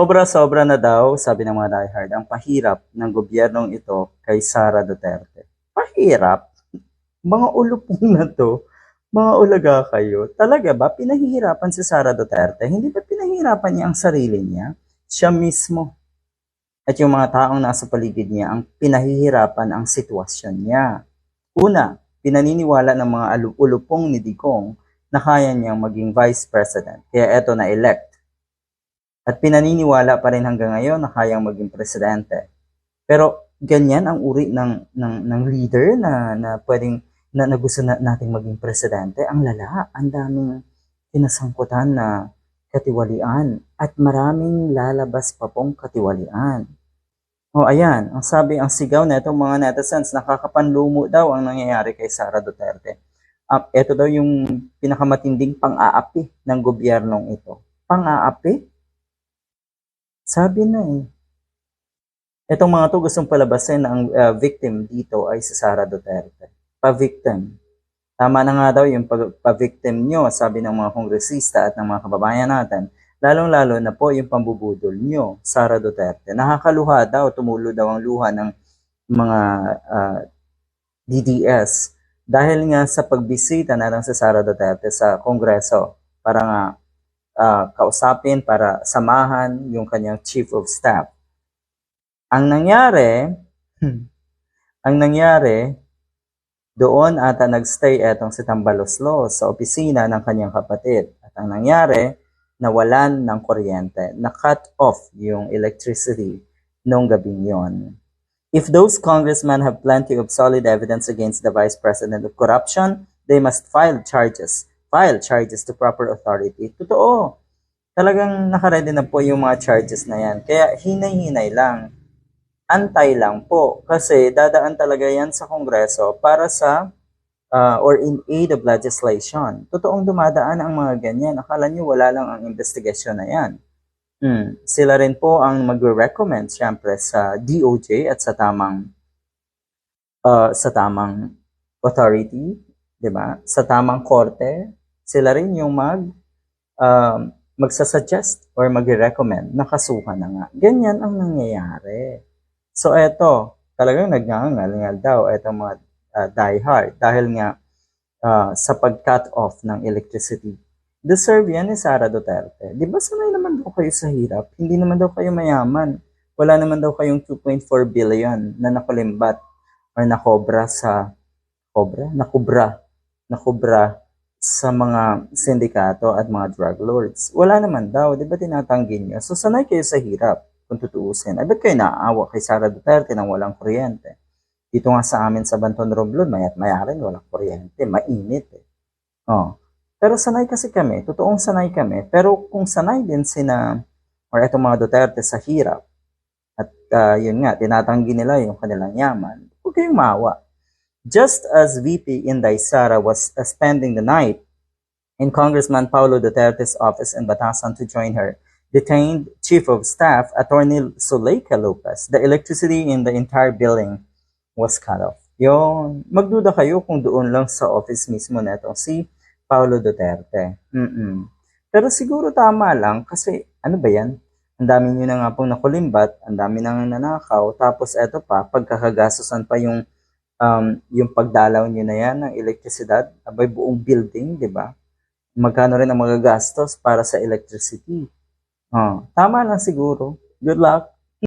Sobra-sobra na daw, sabi ng mga diehard, ang pahirap ng gobyernong ito kay Sara Duterte. Pahirap? Mga ulupong na to, mga ulaga kayo. Talaga ba pinahihirapan si Sara Duterte? Hindi ba pinahihirapan niya ang sarili niya? Siya mismo. At yung mga taong nasa paligid niya ang pinahihirapan ang sitwasyon niya. Una, pinaniniwala ng mga ulupong ni Digong na kaya niyang maging vice president. Kaya eto na elect. At pinaniniwala pa rin hanggang ngayon na kayang maging presidente. Pero ganyan ang uri ng ng, ng leader na na pwedeng na, na gusto na, nating maging presidente. Ang lala, ang daming pinasangkutan na katiwalian at maraming lalabas pa pong katiwalian. O ayan, ang sabi, ang sigaw na itong mga netizens, nakakapanlumo daw ang nangyayari kay Sara Duterte. Um, ito daw yung pinakamatinding pang-aapi ng gobyernong ito. Pang-aapi? Sabi na eh. Itong mga to gustong palabasin na ang uh, victim dito ay si Sara Duterte. Pa-victim. Tama na nga daw yung pa-victim nyo, sabi ng mga kongresista at ng mga kababayan natin. Lalong-lalo na po yung pambubudol nyo, Sara Duterte. Nakakaluha daw, tumulo daw ang luha ng mga uh, DDS dahil nga sa pagbisita natin sa Sara Duterte sa Kongreso para nga uh, kausapin, para samahan yung kanyang chief of staff. Ang nangyari, ang nangyari, doon ata nagstay etong si Tambaloslos sa opisina ng kanyang kapatid. At ang nangyari, nawalan ng kuryente, na-cut off yung electricity noong gabing yon. If those congressmen have plenty of solid evidence against the vice president of corruption, they must file charges. File charges to proper authority. Totoo. Talagang nakaredy na po yung mga charges na yan. Kaya hinay-hinay lang. Antay lang po. Kasi dadaan talaga yan sa kongreso para sa uh, or in aid of legislation. Totoong dumadaan ang mga ganyan. Akala nyo wala lang ang investigasyon na yan. Hmm. Sila rin po ang magre-recommend syempre sa DOJ at sa tamang uh, sa tamang authority, 'di ba? Sa tamang korte, sila rin yung mag um, magsasuggest or magre-recommend na kasuhan na nga. Ganyan ang nangyayari. So eto, talagang nagngangal-ngal daw etong mga uh, diehard dahil nga uh, sa pag-cut off ng electricity. Deserve yan ni Sara Duterte. Di ba sanay naman daw kayo sa hirap? Hindi naman daw kayo mayaman. Wala naman daw kayong 2.4 billion na nakulimbat or nakobra sa kobra? Nakubra. Nakubra sa mga sindikato at mga drug lords. Wala naman daw. Di ba tinatanggi nyo? So sanay kayo sa hirap kung tutuusin. Ay ba't kayo naaawa kay Sara Duterte nang walang kuryente? Dito nga sa amin sa Banton Romblon, mayat maya rin walang kuryente. Mainit eh. Oh. Pero sanay kasi kami, totoong sanay kami. Pero kung sanay din sina, or etong mga Duterte sa hirap, at uh, yun nga, tinatanggi nila yung kanilang yaman, huwag kayong maawa. Just as VP Inday Sara was uh, spending the night in Congressman Paulo Duterte's office in Batasan to join her detained Chief of Staff Attorney Zuleika Lopez, the electricity in the entire building was cut off. Yung, magduda kayo kung doon lang sa office mismo na itong si Paulo Duterte. Mm-mm. Pero siguro tama lang kasi ano ba yan? Ang dami nyo na nga pong nakulimbat, ang dami nang nanakaw, tapos eto pa, pagkakagastosan pa yung um, yung pagdalaw nyo na yan ng elektrisidad, abay buong building, di ba? Magkano rin ang magagastos para sa electricity? Oh, tama lang siguro. Good luck.